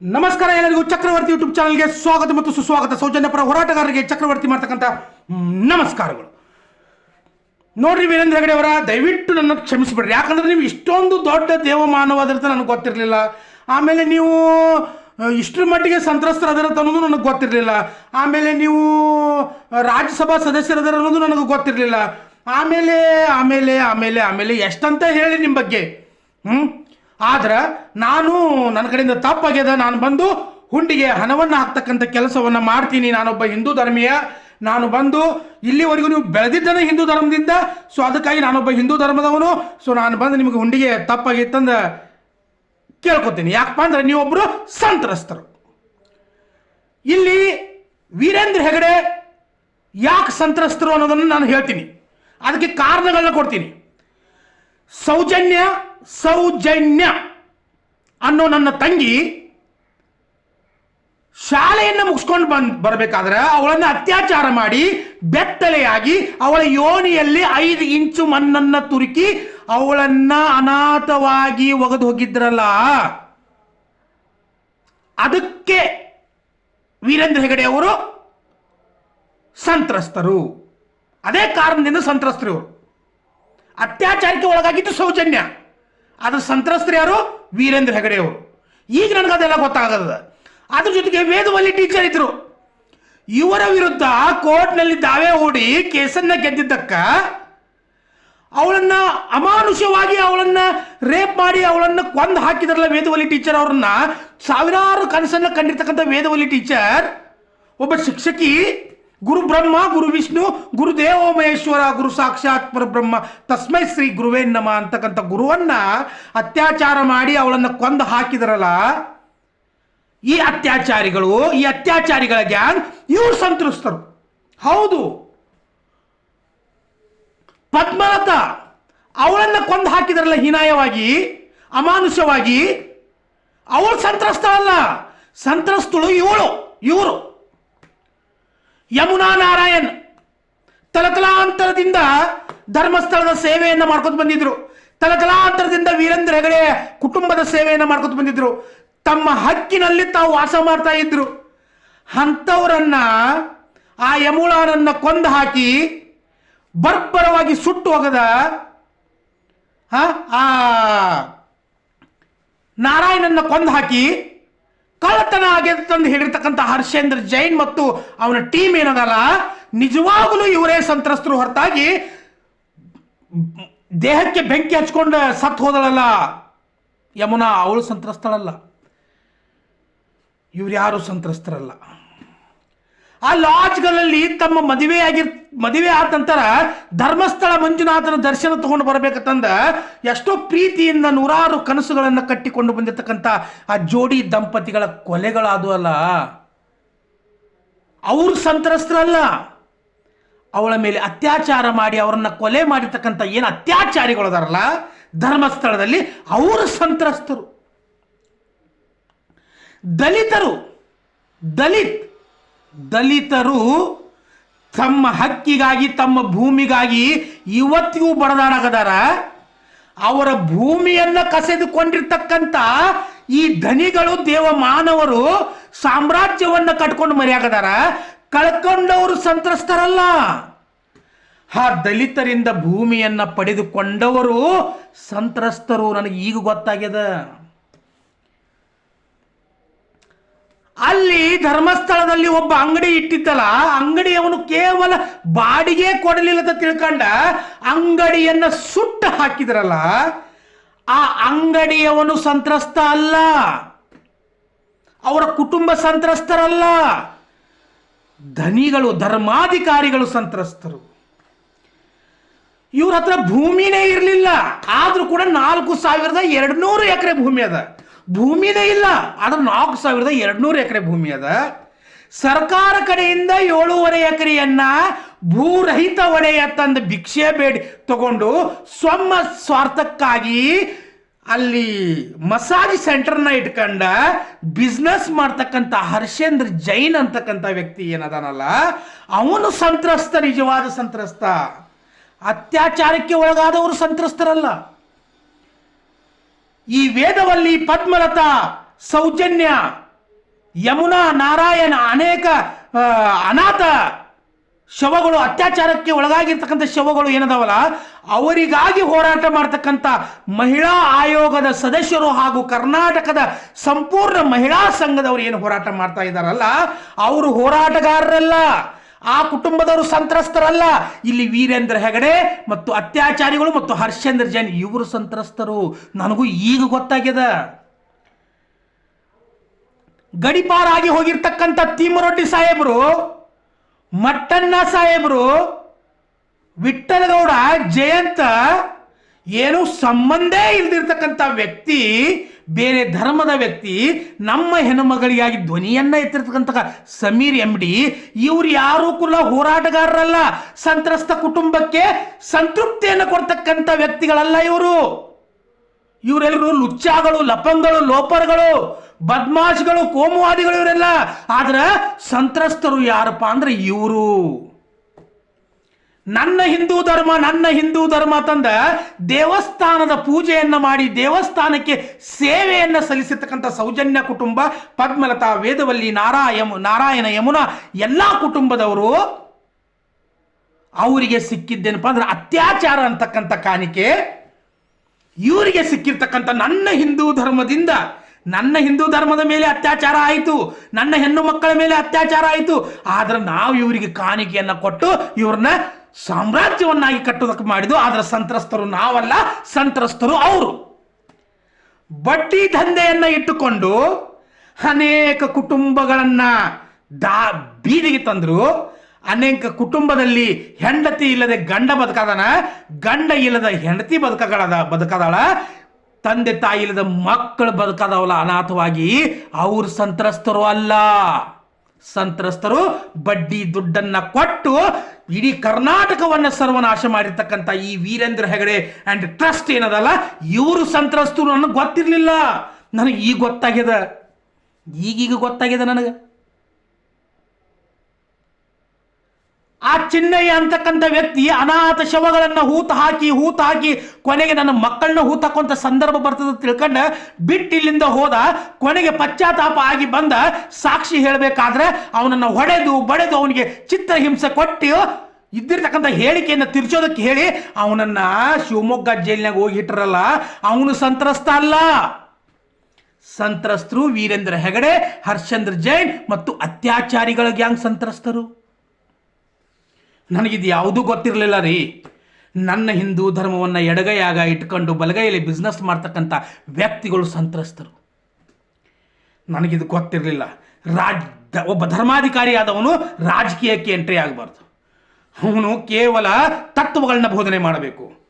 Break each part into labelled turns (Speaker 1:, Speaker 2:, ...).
Speaker 1: ನಮಸ್ಕಾರ ಎಲ್ಲರಿಗೂ ಚಕ್ರವರ್ತಿ ಯೂಟ್ಯೂಬ್ ಚಾನಲ್ಗೆ ಸ್ವಾಗತ ಮತ್ತು ಸುಸ್ವಾಗತ. ಸೌಜನ್ಯ ಪರ ಹೋರಾಟಗಾರರಿಗೆ ಚಕ್ರವರ್ತಿ ಮಾಡ್ತಕ್ಕಂಥ ನಮಸ್ಕಾರಗಳು. ನೋಡ್ರಿ ವೀರೇಂದ್ರ ಹೆಗಡೆ ಅವರ, ದಯವಿಟ್ಟು ನನ್ನ ಕ್ಷಮಿಸಿಬಿಡ್ರಿ. ಯಾಕಂದ್ರೆ ನೀವು ಇಷ್ಟೊಂದು ದೊಡ್ಡ ದೇವಮಾನವಾದಿರ್ತ ನನಗೆ ಗೊತ್ತಿರಲಿಲ್ಲ. ಆಮೇಲೆ ನೀವು ಇಷ್ಟರ ಮಟ್ಟಿಗೆ ಸಂತ್ರಸ್ತರದಿರತ್ತ ಅನ್ನೋದು ನನಗೆ ಗೊತ್ತಿರಲಿಲ್ಲ. ಆಮೇಲೆ ನೀವು ರಾಜ್ಯಸಭಾ ಸದಸ್ಯರದರ ಅನ್ನೋದು ನನಗೆ ಗೊತ್ತಿರಲಿಲ್ಲ. ಆಮೇಲೆ ಆಮೇಲೆ ಆಮೇಲೆ ಆಮೇಲೆ ಎಷ್ಟಂತ ಹೇಳಿ ನಿಮ್ಮ ಬಗ್ಗೆ ಹ್ಞೂ ಆದ್ರೆ ನಾನು ನನ್ನ ಕಡೆಯಿಂದ ತಪ್ಪಾಗ್ಯದ. ನಾನು ಬಂದು ಹುಂಡಿಗೆ ಹಣವನ್ನು ಹಾಕ್ತಕ್ಕಂಥ ಕೆಲಸವನ್ನು ಮಾಡ್ತೀನಿ. ನಾನೊಬ್ಬ ಹಿಂದೂ ಧರ್ಮೀಯ. ನಾನು ಬಂದು ಇಲ್ಲಿವರೆಗೂ ನೀವು ಬೆಳೆದಿದ್ದಾನೆ ಹಿಂದೂ ಧರ್ಮದಿಂದ. ಸೊ ಅದಕ್ಕಾಗಿ ನಾನೊಬ್ಬ ಹಿಂದೂ ಧರ್ಮದವನು. ಸೊ ನಾನು ಬಂದು ನಿಮಗೆ ಹುಂಡಿಗೆ ತಪ್ಪಾಗಿತ್ತಂದ ಕೇಳ್ಕೊತೀನಿ. ಯಾಕಪ್ಪ ಅಂದ್ರೆ ನೀವೊಬ್ಬರು ಸಂತ್ರಸ್ತರು. ಇಲ್ಲಿ ವೀರೇಂದ್ರ ಹೆಗಡೆ ಯಾಕೆ ಸಂತ್ರಸ್ತರು ಅನ್ನೋದನ್ನು ನಾನು ಹೇಳ್ತೀನಿ. ಅದಕ್ಕೆ ಕಾರಣಗಳನ್ನ ಕೊಡ್ತೀನಿ. ಸೌಜನ್ಯ ಸೌಜನ್ಯ ಅನ್ನೋ ನನ್ನ ತಂಗಿ ಶಾಲೆಯನ್ನು ಮುಗಿಸ್ಕೊಂಡು ಬಂದ್ ಬರಬೇಕಾದ್ರೆ ಅವಳನ್ನು ಅತ್ಯಾಚಾರ ಮಾಡಿ ಬೆತ್ತಲೆಯಾಗಿ ಅವಳ ಯೋನಿಯಲ್ಲಿ ಐದು ಇಂಚು ಮಣ್ಣನ್ನ ತುರುಕಿ ಅವಳನ್ನ ಅನಾಥವಾಗಿ ಒಗೆದು ಹೋಗಿದ್ರಲ್ಲ, ಅದಕ್ಕೆ ವೀರೇಂದ್ರ ಹೆಗಡೆ ಅವರು ಸಂತ್ರಸ್ತರು. ಅದೇ ಕಾರಣದಿಂದ ಸಂತ್ರಸ್ತರು ಅತ್ಯಾಚಾರಕ್ಕೆ ಒಳಗಾಗಿದ್ದು ಸೌಜನ್ಯ. ಅದ್ರ ಸಂತ್ರಸ್ತರು ಯಾರು? ವೀರೇಂದ್ರ ಹೆಗಡೆ ಅವರು. ಈಗ ನನಗೆ ಅದೆಲ್ಲ ಗೊತ್ತಾಗದ ಅದ್ರ ಜೊತೆಗೆ ವೇದವಲ್ಲಿ ಟೀಚರ್ ಇದ್ರು. ಇವರ ವಿರುದ್ಧ ಕೋರ್ಟ್ನಲ್ಲಿ ದಾವೆ ಹೂಡಿ ಕೇಸನ್ನ ಗೆದ್ದಿದ್ದಕ್ಕ, ಅವಳನ್ನ ಅಮಾನುಷವಾಗಿ ಅವಳನ್ನ ರೇಪ್ ಮಾಡಿ ಅವಳನ್ನ ಕೊಂದು ಹಾಕಿದ್ರಲ್ಲ ವೇದವಲ್ಲಿ ಟೀಚರ್ ಅವ್ರನ್ನ? ಸಾವಿರಾರು ಕನಸನ್ನ ಕಂಡಿರ್ತಕ್ಕಂಥ ವೇದವಲ್ಲಿ ಟೀಚರ್ ಒಬ್ಬ ಶಿಕ್ಷಕಿ ಗುರು ಬ್ರಹ್ಮ, ಗುರು ವಿಷ್ಣು, ಗುರು ದೇವೋ ಮಹೇಶ್ವರ, ಗುರು ಸಾಕ್ಷಾತ್ ಪರಬ್ರಹ್ಮ. ತಸ್ಮೈ ಶ್ರೀ ಗುರುವೇ ನಮ ಅಂತಕ್ಕಂಥ ಗುರುವನ್ನ ಅತ್ಯಾಚಾರ ಮಾಡಿ ಅವಳನ್ನ ಕೊಂದು ಹಾಕಿದ್ರಲ್ಲ, ಈ ಅತ್ಯಾಚಾರಿಗಳು, ಈ ಅತ್ಯಾಚಾರಿಗಳ ಗ್ಯಾಂಗ್ ಇವ್ರು ಸಂತ್ರಸ್ತರು. ಹೌದು. ಪದ್ಮಲತ ಅವಳನ್ನ ಕೊಂದು ಹಾಕಿದ್ರಲ್ಲ ಹೀನಾಯವಾಗಿ ಅಮಾನುಷವಾಗಿ ಅವಳು ಸಂತ್ರಸ್ತ ಅಲ್ಲ ಸಂತ್ರಸ್ತಳು ಇವಳು, ಇವರು. ಯಮುನಾ ನಾರಾಯಣ್ ತಲತಲಾಂತರದಿಂದ ಧರ್ಮಸ್ಥಳದ ಸೇವೆಯನ್ನು ಮಾಡ್ಕೊಂಡು ಬಂದಿದ್ರು ತಲತಲಾಂತರದಿಂದ ವೀರೇಂದ್ರ ಹೆಗಡೆ ಕುಟುಂಬದ ಸೇವೆಯನ್ನು ಮಾಡ್ಕೊಂಡು ಬಂದಿದ್ರು ತಮ್ಮ ಹಕ್ಕಿನಲ್ಲಿ ತಾವು ವಾಸ ಮಾಡ್ತಾ ಇದ್ರು ಅಂಥವರನ್ನ, ಆ ಯಮುನಾನನ್ನ ಕೊಂದು ಹಾಕಿ ಬರ್ಬರವಾಗಿ ಸುಟ್ಟು ಹೋಗದ? ಆ ನಾರಾಯಣನ್ನ ಕೊಂದು ಹಾಕಿ ಕಳ್ಳತನ ಆಗಿದೆ ತಂದು ಹೇಳಿರ್ತಕ್ಕಂಥ ಹರ್ಷೇಂದ್ರ ಜೈನ್ ಮತ್ತು ಅವನ ಟೀಮ್ ಏನದಲ್ಲ ನಿಜವಾಗಲೂ ಇವರೇ ಸಂತ್ರಸ್ತರು ಹೊರತಾಗಿ ದೇಹಕ್ಕೆ ಬೆಂಕಿ ಹಚ್ಕೊಂಡು ಸತ್ತು ಹೋದಳಲ್ಲ, ಯಮುನಾ ಅವಳು ಸಂತ್ರಸ್ತಳಲ್ಲ. ಇವ್ರು ಯಾರು ಸಂತ್ರಸ್ತರಲ್ಲ? ಆ ಲಾಡ್ಜ್ಗಳಲ್ಲಿ ತಮ್ಮ ಮದುವೆ ಆಗಿರ್, ಮದುವೆ ಆದ ನಂತರ ಧರ್ಮಸ್ಥಳ ಮಂಜುನಾಥನ ದರ್ಶನ ತಗೊಂಡು ಬರಬೇಕಂತಂದ ಎಷ್ಟೋ ಪ್ರೀತಿಯಿಂದ ನೂರಾರು ಕನಸುಗಳನ್ನು ಕಟ್ಟಿಕೊಂಡು ಬಂದಿರತಕ್ಕಂಥ ಆ ಜೋಡಿ ದಂಪತಿಗಳ ಕೊಲೆಗಳಾದವು ಅಲ್ಲ. ಅವರು ಸಂತ್ರಸ್ತರಲ್ಲ. ಅವಳ ಮೇಲೆ ಅತ್ಯಾಚಾರ ಮಾಡಿ ಅವರನ್ನ ಕೊಲೆ ಮಾಡಿರ್ತಕ್ಕಂಥ ಏನು ಅತ್ಯಾಚಾರಿಗಳು ಅದಾರಲ್ಲ ಧರ್ಮಸ್ಥಳದಲ್ಲಿ ಅವರು ಸಂತ್ರಸ್ತರು. ದಲಿತರು, ದಲಿತ್ ದಲಿತರು ತಮ್ಮ ಹಕ್ಕಿಗಾಗಿ, ತಮ್ಮ ಭೂಮಿಗಾಗಿ ಇವತ್ತಿಗೂ ಬಡದಾಡಗದಾರ ಅವರ ಭೂಮಿಯನ್ನ ಕಸೆದುಕೊಂಡಿರ್ತಕ್ಕಂಥ ಈ ಧನಿಗಳು ದೇವ ಮಾನವರು ಸಾಮ್ರಾಜ್ಯವನ್ನ ಕಟ್ಕೊಂಡು ಮರೆಯಾಗದಾರ. ಕಳ್ಕೊಂಡವರು ಸಂತ್ರಸ್ತರಲ್ಲ. ಆ ದಲಿತರಿಂದ ಭೂಮಿಯನ್ನು ಪಡೆದುಕೊಂಡವರು ಸಂತ್ರಸ್ತರು. ನನಗೆ ಈಗ ಗೊತ್ತಾಗ್ಯದ. ಅಲ್ಲಿ ಧರ್ಮಸ್ಥಳದಲ್ಲಿ ಒಬ್ಬ ಅಂಗಡಿ ಇಟ್ಟಿದ್ದಲ್ಲ ಅಂಗಡಿಯವನು ಕೇವಲ ಬಾಡಿಗೆ ಕೊಡಲಿಲ್ಲ ಅಂತ ತಿಳ್ಕೊಂಡ, ಅಂಗಡಿಯನ್ನ ಸುಟ್ಟು ಹಾಕಿದ್ರಲ್ಲ, ಆ ಅಂಗಡಿಯವನು ಸಂತ್ರಸ್ತ ಅಲ್ಲ. ಅವರ ಕುಟುಂಬ ಸಂತ್ರಸ್ತರಲ್ಲ. ಧನಿಗಳು, ಧರ್ಮಾಧಿಕಾರಿಗಳು ಸಂತ್ರಸ್ತರು. ಇವ್ರ ಹತ್ರ ಭೂಮಿನೇ ಇರಲಿಲ್ಲ. ಆದ್ರೂ ಕೂಡ ನಾಲ್ಕು ಸಾವಿರದ ಎರಡ್ನೂರು ಎಕರೆ ಭೂಮಿ ಅದ. ಭೂಮಿನೇ ಇಲ್ಲ. ಆದ್ರೆ ನಾಲ್ಕು ಸಾವಿರದ ಎರಡ್ನೂರು ಎಕರೆ ಭೂಮಿ ಅದ. ಸರ್ಕಾರ ಕಡೆಯಿಂದ ಏಳೂವರೆ ಎಕರೆಯನ್ನ ಭೂರಹಿತ ಒಡೆಯ ತಂದು ಭಿಕ್ಷೆ ಬೇಡಿ ತಗೊಂಡು ಸ್ವಮ್ಮ ಸ್ವಾರ್ಥಕ್ಕಾಗಿ ಅಲ್ಲಿ ಮಸಾಜ್ ಸೆಂಟರ್ನ ಇಟ್ಕೊಂಡ ಬಿಸ್ನೆಸ್ ಮಾಡ್ತಕ್ಕಂಥ ಹರ್ಷೇಂದ್ರ ಜೈನ್ ಅಂತಕ್ಕಂಥ ವ್ಯಕ್ತಿ ಏನದಾನಲ್ಲ, ಅವನು ಸಂತ್ರಸ್ತ, ನಿಜವಾದ ಸಂತ್ರಸ್ತ. ಅತ್ಯಾಚಾರಕ್ಕೆ ಒಳಗಾದವರು ಸಂತ್ರಸ್ತರಲ್ಲ. ಈ ವೇದವಲ್ಲಿ ಪದ್ಮಲತ ಸೌಜನ್ಯ, ಯಮುನಾ ನಾರಾಯಣ ಅನೇಕ ಅನಾಥ ಶವಗಳು, ಅತ್ಯಾಚಾರಕ್ಕೆ ಒಳಗಾಗಿರ್ತಕ್ಕಂಥ ಶವಗಳು ಏನದವಲ್ಲ, ಅವರಿಗಾಗಿ ಹೋರಾಟ ಮಾಡ್ತಕ್ಕಂಥ ಮಹಿಳಾ ಆಯೋಗದ ಸದಸ್ಯರು ಹಾಗೂ ಕರ್ನಾಟಕದ ಸಂಪೂರ್ಣ ಮಹಿಳಾ ಸಂಘದವರು ಏನು ಹೋರಾಟ ಮಾಡ್ತಾ ಇದ್ದಾರಲ್ಲ, ಅವರು ಹೋರಾಟಗಾರರಲ್ಲ. ಆ ಕುಟುಂಬದವರು ಸಂತ್ರಸ್ತರಲ್ಲ. ಇಲ್ಲಿ ವೀರೇಂದ್ರ ಹೆಗಡೆ ಮತ್ತು ಅತ್ಯಾಚಾರಿಗಳು ಮತ್ತು ಹರ್ಷೇಂದ್ರ ಜೈನ್ ಇವರು ಸಂತ್ರಸ್ತರು. ನನಗೂ ಈಗ ಗೊತ್ತಾಗ್ಯದ. ಗಡಿಪಾರಾಗಿ ಹೋಗಿರ್ತಕ್ಕಂಥ ತಿಮ್ಮರೊಡ್ಡಿ ಸಾಹೇಬರು, ಮಟ್ಟಣ್ಣ ಸಾಹೇಬರು ವಿಠಲಗೌಡ ಜಯಂತ, ಏನು ಸಂಬಂಧೇ ಇಲ್ದಿರ್ತಕ್ಕಂಥ ವ್ಯಕ್ತಿ ಬೇರೆ ಧರ್ಮದ ವ್ಯಕ್ತಿ ನಮ್ಮ ಹೆಣ್ಣುಮಗಳಿಗಾಗಿ ಧ್ವನಿಯನ್ನ ಎತ್ತಿರ್ತಕ್ಕಂಥ ಸಮೀರ್ ಎಂ ಡಿ ಇವ್ರು ಯಾರು ಕೂಡ ಹೋರಾಟಗಾರರಲ್ಲ. ಸಂತ್ರಸ್ತ ಕುಟುಂಬಕ್ಕೆ ಸಂತೃಪ್ತಿಯನ್ನು ಕೊಡ್ತಕ್ಕಂಥ ವ್ಯಕ್ತಿಗಳಲ್ಲ ಇವರು. ಇವರೆಲ್ಲರೂ ಲುಚ್ಚಾಗಳು, ಲಪಂಗಳು, ಲೋಪರ್ಗಳು, ಬದ್ಮಾಶ್ಗಳು, ಕೋಮುವಾದಿಗಳು ಇವರೆಲ್ಲ. ಆದ್ರೆ ಸಂತ್ರಸ್ತರು ಯಾರಪ್ಪ ಅಂದ್ರೆ ಇವರು. ನನ್ನ ಹಿಂದೂ ಧರ್ಮ, ನನ್ನ ಹಿಂದೂ ಧರ್ಮ ತಂದ ದೇವಸ್ಥಾನದ ಪೂಜೆಯನ್ನ ಮಾಡಿ ದೇವಸ್ಥಾನಕ್ಕೆ ಸೇವೆಯನ್ನು ಸಲ್ಲಿಸಿರ್ತಕ್ಕಂಥ ಸೌಜನ್ಯ ಕುಟುಂಬ, ಪದ್ಮಲತಾ, ವೇದವಲ್ಲಿ, ನಾರಾಯಮ, ನಾರಾಯಣ ಯಮುನಾ, ಎಲ್ಲ ಕುಟುಂಬದವರು ಅವರಿಗೆ ಸಿಕ್ಕಿದ್ದೇನಪ್ಪ ಅಂದ್ರೆ ಅತ್ಯಾಚಾರ ಅಂತಕ್ಕಂಥ ಕಾಣಿಕೆ. ಇವರಿಗೆ ಸಿಕ್ಕಿರ್ತಕ್ಕಂಥ ನನ್ನ ಹಿಂದೂ ಧರ್ಮದಿಂದ ನನ್ನ ಹಿಂದೂ ಧರ್ಮದ ಮೇಲೆ ಅತ್ಯಾಚಾರ ಆಯಿತು, ನನ್ನ ಹೆಣ್ಣು ಮಕ್ಕಳ ಮೇಲೆ ಅತ್ಯಾಚಾರ ಆಯಿತು, ಆದ್ರೆ ನಾವು ಇವರಿಗೆ ಕಾಣಿಕೆಯನ್ನ ಕೊಟ್ಟು ಇವ್ರನ್ನ ಸಾಮ್ರಾಜ್ಯವನ್ನಾಗಿ ಕಟ್ಟೋದಕ್ಕೆ ಮಾಡಿದ್ದು, ಆದ್ರೆ ಸಂತ್ರಸ್ತರು ನಾವಲ್ಲ, ಸಂತ್ರಸ್ತರು ಅವರು. ಬಡ್ಡಿ ದಂಧೆಯನ್ನು ಇಟ್ಟುಕೊಂಡು ಅನೇಕ ಕುಟುಂಬಗಳನ್ನ ದಾ, ಬೀದಿಗೆ ತಂದ್ರು. ಅನೇಕ ಕುಟುಂಬದಲ್ಲಿ ಹೆಂಡತಿ ಇಲ್ಲದೆ ಗಂಡ ಬದುಕದಾನ, ಗಂಡ ಇಲ್ಲದ ಹೆಂಡತಿ ಬದುಕಗಳದ, ಬದುಕದಾಳ, ತಂದೆ ತಾಯಿ ಇಲ್ಲದ ಮಕ್ಕಳು ಬದುಕದವಲ್ಲ ಅನಾಥವಾಗಿ, ಅವ್ರು ಸಂತ್ರಸ್ತರು ಅಲ್ಲ. ಸಂತ್ರಸ್ತರು ಬಡ್ಡಿ ದುಡ್ಡನ್ನ ಕೊಟ್ಟು ಇಡೀ ಕರ್ನಾಟಕವನ್ನ ಸರ್ವನಾಶ ಮಾಡಿರ್ತಕ್ಕಂಥ ಈ ವೀರೇಂದ್ರ ಹೆಗಡೆ ಅಂಡ್ ಟ್ರಸ್ಟ್ ಏನದಲ್ಲ, ಇವರು ಸಂತ್ರಸ್ತರು ನನಗೆ ಗೊತ್ತಿರಲಿಲ್ಲ. ನನಗೆ ಈಗ ಗೊತ್ತಾಗ್ಯದ. ಈಗೀಗ ಗೊತ್ತಾಗ್ಯದ ನನಗೆ. ಆ ಚಿನ್ನಯ್ಯ ಅಂತಕ್ಕಂಥ ವ್ಯಕ್ತಿ ಅನಾಥ ಶವಗಳನ್ನು ಹೂತು ಹಾಕಿ, ಹೂತ ಹಾಕಿ ಕೊನೆಗೆ ನನ್ನ ಮಕ್ಕಳನ್ನ ಹೂತ ಸಂದರ್ಭ ಬರ್ತದೆ ತಿಳ್ಕೊಂಡು ಬಿಟ್ಟು ಇಲ್ಲಿಂದ ಹೋದ ಕೊನೆಗೆ ಪಶ್ಚಾತ್ತಾಪ ಆಗಿ ಬಂದ ಸಾಕ್ಷಿ ಹೇಳಬೇಕಾದ್ರೆ ಅವನನ್ನ ಹೊಡೆದು, ಬಡೆದು ಅವನಿಗೆ ಚಿತ್ರಹಿಂಸೆ ಕೊಟ್ಟು ಇದ್ದಿರ್ತಕ್ಕಂಥ ಹೇಳಿಕೆಯನ್ನು ತಿರ್ಚೋದಕ್ಕೆ ಹೇಳಿ ಅವನನ್ನ ಶಿವಮೊಗ್ಗ ಜೈಲಿನಾಗ ಹೋಗಿ ಇಟ್ಟರಲ್ಲ ಅವನು ಸಂತ್ರಸ್ತ ಅಲ್ಲ. ಸಂತ್ರಸ್ತರು ವೀರೇಂದ್ರ ಹೆಗಡೆ, ಹರ್ಷೇಂದ್ರ ಜೈನ್ ಮತ್ತು ಅತ್ಯಾಚಾರಿಗಳ ಗ್ಯಾಂಗ್ ಸಂತ್ರಸ್ತರು. ನನಗಿದು ಯಾವುದೂ ಗೊತ್ತಿರಲಿಲ್ಲ ರೀ. ನನ್ನ ಹಿಂದೂ ಧರ್ಮವನ್ನು ಎಡಗೈಯಾಗ ಇಟ್ಕೊಂಡು ಬಲಗೈಯಲ್ಲಿ ಬಿಸ್ನೆಸ್ ಮಾಡ್ತಕ್ಕಂಥ ವ್ಯಕ್ತಿಗಳು ಸಂತ್ರಸ್ತರು. ನನಗಿದು ಗೊತ್ತಿರಲಿಲ್ಲ. ರಾಜ್, ಒಬ್ಬ ಧರ್ಮಾಧಿಕಾರಿ ಆದವನು ರಾಜಕೀಯಕ್ಕೆ ಎಂಟ್ರಿ ಆಗಬಾರ್ದು. ಅವನು ಕೇವಲ ತತ್ವಗಳನ್ನ ಬೋಧನೆ ಮಾಡಬೇಕು.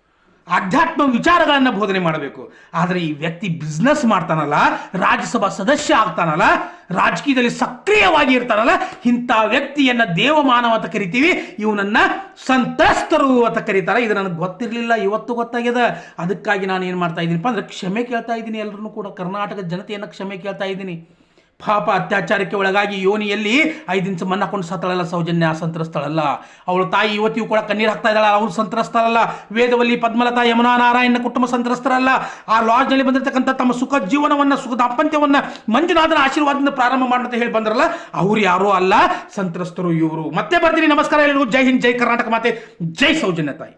Speaker 1: ಆಧ್ಯಾತ್ಮ ವಿಚಾರಗಳನ್ನು ಬೋಧನೆ ಮಾಡಬೇಕು. ಆದರೆ ಈ ವ್ಯಕ್ತಿ ಬಿಸ್ನೆಸ್ ಮಾಡ್ತಾನಲ್ಲ, ರಾಜ್ಯಸಭಾ ಸದಸ್ಯ ಆಗ್ತಾನಲ್ಲ, ರಾಜಕೀಯದಲ್ಲಿ ಸಕ್ರಿಯವಾಗಿ ಇರ್ತಾನಲ್ಲ, ಇಂಥ ವ್ಯಕ್ತಿಯನ್ನ ದೇವಮಾನವ ಅಂತ ಕರಿತೀವಿ, ಇವನನ್ನ ಸಂತ್ರಸ್ತರು ಅಂತ ಕರೀತಾರೆ. ಇದು ನನಗೆ ಗೊತ್ತಿರಲಿಲ್ಲ, ಇವತ್ತು ಗೊತ್ತಾಗ್ಯದ ಅದಕ್ಕಾಗಿ ನಾನು ಏನು ಮಾಡ್ತಾ ಇದ್ದೀನಪ್ಪ ಅಂದರೆ ಕ್ಷಮೆ ಕೇಳ್ತಾ ಇದ್ದೀನಿ ಎಲ್ಲರೂ ಕೂಡ. ಕರ್ನಾಟಕದ ಜನತೆಯನ್ನು ಕ್ಷಮೆ ಕೇಳ್ತಾ ಇದ್ದೀನಿ. ಪಾಪ ಅತ್ಯಾಚಾರಕ್ಕೆ ಒಳಗಾಗಿ ಯೋನಿಯಲ್ಲಿ ಐದು ಇಂಚು ಮಣ್ಣು ಹಾಕೊಂಡು ಸತ್ತಳಲ್ಲ, ಸೌಜನ್ಯ ಸಂತ್ರಸ್ತಳಲ್ಲ. ಅವಳ ತಾಯಿ ಇವತ್ತಿಗೂ ಕೂಡ ಕಣ್ಣೀರು ಹಾಕ್ತಾ ಇದ್ದಾಳೆ, ಅವ್ರು ಸಂತ್ರಸ್ತರಲ್ಲ. ವೇದವಲ್ಲಿ ಪದ್ಮಲತಾ ಯಮುನಾ ನಾರಾಯಣ ಕುಟುಂಬ ಸಂತ್ರಸ್ತರಲ್ಲ. ಆ ಲಾಡ್ಜ್ನಲ್ಲಿ ಬಂದಿರತಕ್ಕಂಥ ತಮ್ಮ ಸುಖ ಜೀವನವನ್ನು ಸುಖ ಅಪಂತ್ಯವನ್ನು ಮಂಜುನಾಥನ ಆಶೀರ್ವಾದದಿಂದ ಪ್ರಾರಂಭ ಮಾಡಂತ ಹೇಳಿ ಬಂದ್ರಲ್ಲ, ಅವ್ರು ಯಾರೂ ಅಲ್ಲ, ಸಂತ್ರಸ್ತರು ಇವರು. ಮತ್ತೆ ಬರ್ತೀನಿ, ನಮಸ್ಕಾರ ಎಲ್ಲರಿಗೂ ಜೈ ಹಿಂದ್, ಜೈ ಕರ್ನಾಟಕ ಮಾತೆ, ಜೈ ಸೌಜನ್ಯ ತಾಯಿ.